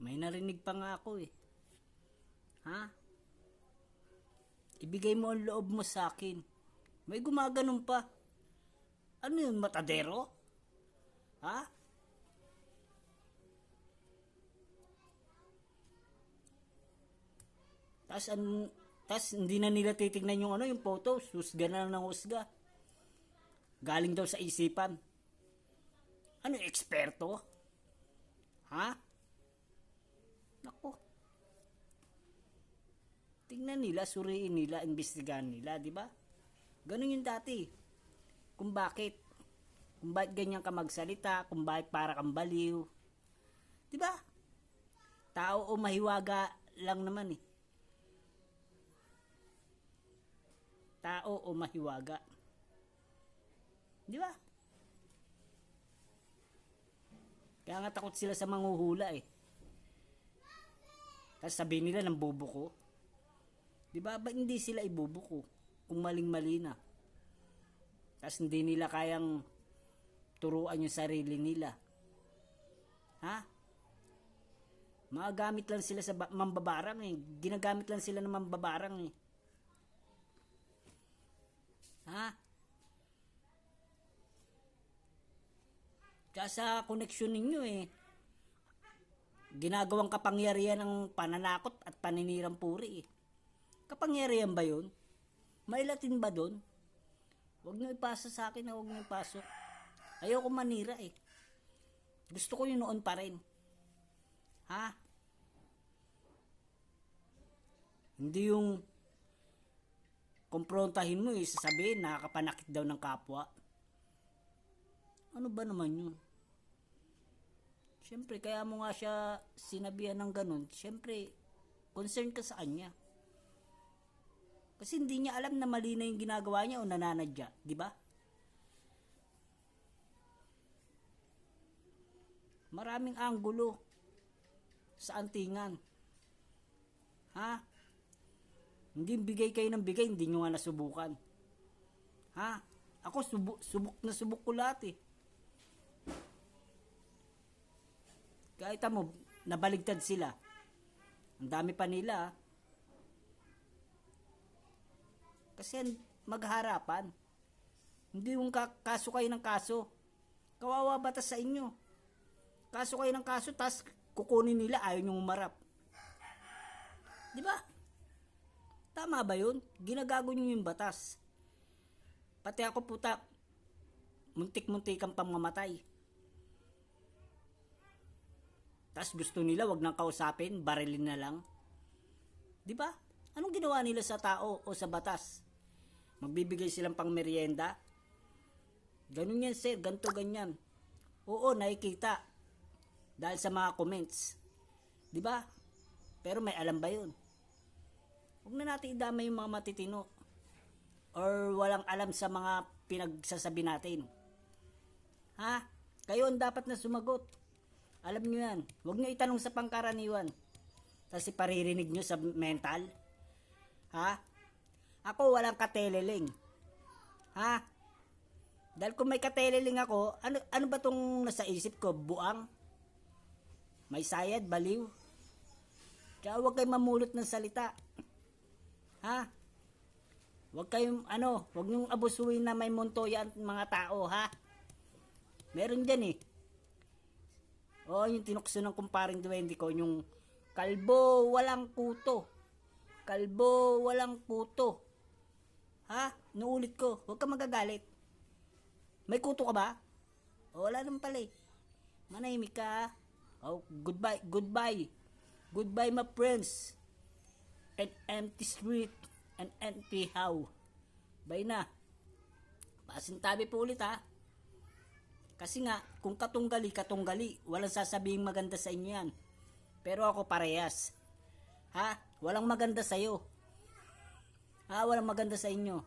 May narinig pa nga ako eh. Ha? Ibigay mo ang loob mo sa akin. May gumaganon pa. Ano yun, matadero? Ha? Tas an tas hindi na nila titignan yung ano, yung photos. Husga na lang ng husga. Galing daw sa isipan. Ano, eksperto? Ha? Nako. Tingnan nila, suriin nila, imbestigahan nila, di ba? Ganun yung dati. Kung bakit. Kung bakit ganyan ka magsalita, kung bakit para kang baliw. Di ba? Tao o mahiwaga lang naman eh. Tao o mahiwaga. Di ba? Kaya nga takot sila sa manghuhula eh. Tapos sabihin nila ng bubuko. Di ba? Ba't hindi sila ibubuko? Kung maling-mali na. Tapos hindi nila kayang turuan yung sarili nila. Ha? Magagamit lang sila sa ba- mambabarang eh. Ginagamit lang sila ng mambabarang eh. Ha? Kaya sa koneksyon ninyo eh, ginagawang kapangyarihan ng pananakot at paninirang puri eh. Kapangyarihan ba yun? May Latin ba doon? Huwag niyo ipasa sa akin na huwag niyo ipasok. Ayoko manira eh. Gusto ko yun noon pa rin. Ha? Hindi yung kumprontahin mo eh, sasabihin nakakapanakit daw ng kapwa. Ano ba naman yun? Siyempre, kaya mo nga siya sinabihan ng ganun. Siyempre, concern ka sa kanya. Kasi hindi niya alam na mali na yung ginagawa niya o nananadya. Di ba? Maraming anggulo sa antingan. Ha? Hindi bigay kayo ng bigay, hindi nyo nga nasubukan. Ha? Ako subuk, subok na subok ko lahat eh. Kahit mo, nabaligtad sila. Ang dami pa nila. Kasi an- magharapan. Hindi yung ka- kaso kayo ng kaso. Kawawa batas sa inyo. Kaso kayo ng kaso, tas kukunin nila, ayaw nyo umarap. Di ba? Tama ba yun? Ginagago nyo yung batas. Pati ako puta, muntik-muntikang pamamatay. Tapos gusto nila, wag nang kausapin, barilin na lang. Di ba? Anong ginawa nila sa tao o sa batas? Magbibigay silang pang merienda? Ganun yan sir, ganto ganyan. Oo, nakikita. Dahil sa mga comments. Di ba? Pero may alam ba yun? Huwag na natin idamay yung mga matitino. Or walang alam sa mga pinagsasabi natin. Ha? Kayo ang dapat na sumagot. Alam nyo yan. Huwag nyo itanong sa pangkaraniwan. Tapos iparirinig nyo sa mental. Ha? Ako walang kateleling. Ha? Dahil kung may kateleling ako, ano, ano ba tong nasa isip ko? Buang? May sayad, baliw? Kaya huwag kayong mamulot ng salita. Ha? Huwag kayong, ano, huwag niyong abusuin na may montoya ang mga tao, ha? Meron dyan eh. Oo, yung tinukso ng kumparing duwende ko, yung kalbo walang kuto. Kalbo walang kuto. Ha? Nuulit ko, huwag ka magagalit. May kuto ka ba? O, wala naman pala eh. Manahimik ka. Oh, goodbye, goodbye. Goodbye my friends. An empty street, an empty how. Bye na. Pasintabi po ulit ha. Kasi nga, kung katunggali, katunggali, walang sasabing maganda sa inyo yan. Pero ako parehas. Ha? Walang maganda sa'yo. Ha? Walang maganda sa inyo.